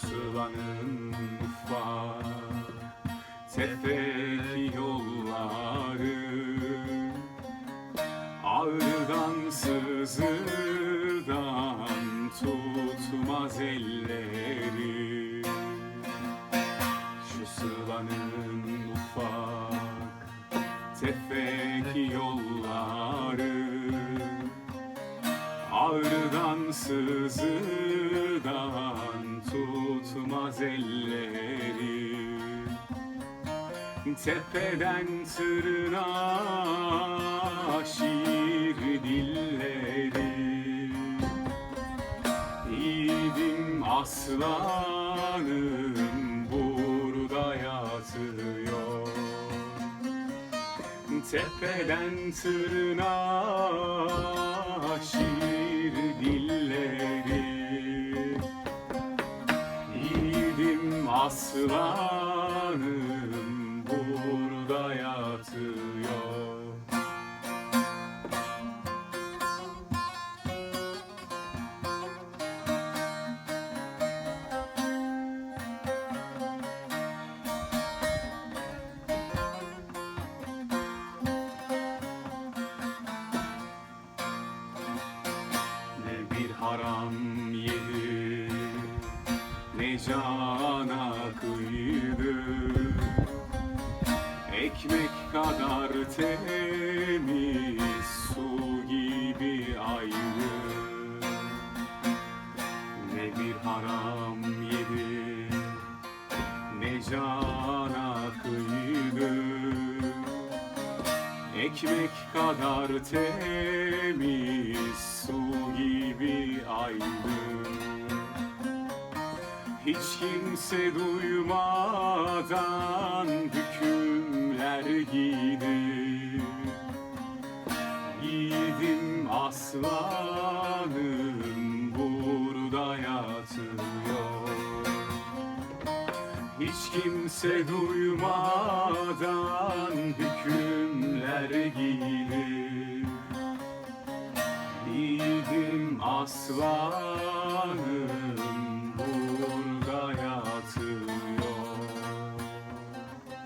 Sulanın ufak tefek yolları. Ağrıdan sızırdan tutmaz elleri. Şu sılanın ufak tefek yolları. Ağrıdan sızıdan Tepeden tırnağa şiir dilleri. Yiğidim aslanım burada yatıyor. Tepeden tırnağa şiir dilleri. Yiğidim aslanım burada yatıyor. Ne bir haram yedi Ne cana kadar temiz Su gibi ayrı. Ne bir haram yedi Ne cana kıydı Ekmek kadar temiz su gibi aydın Hiç kimse duymadan hükümler giydi Yiğidim aslanım burada yatıyor. Hiç kimse duymadan hükümler giyilir. Yiğidim aslanım.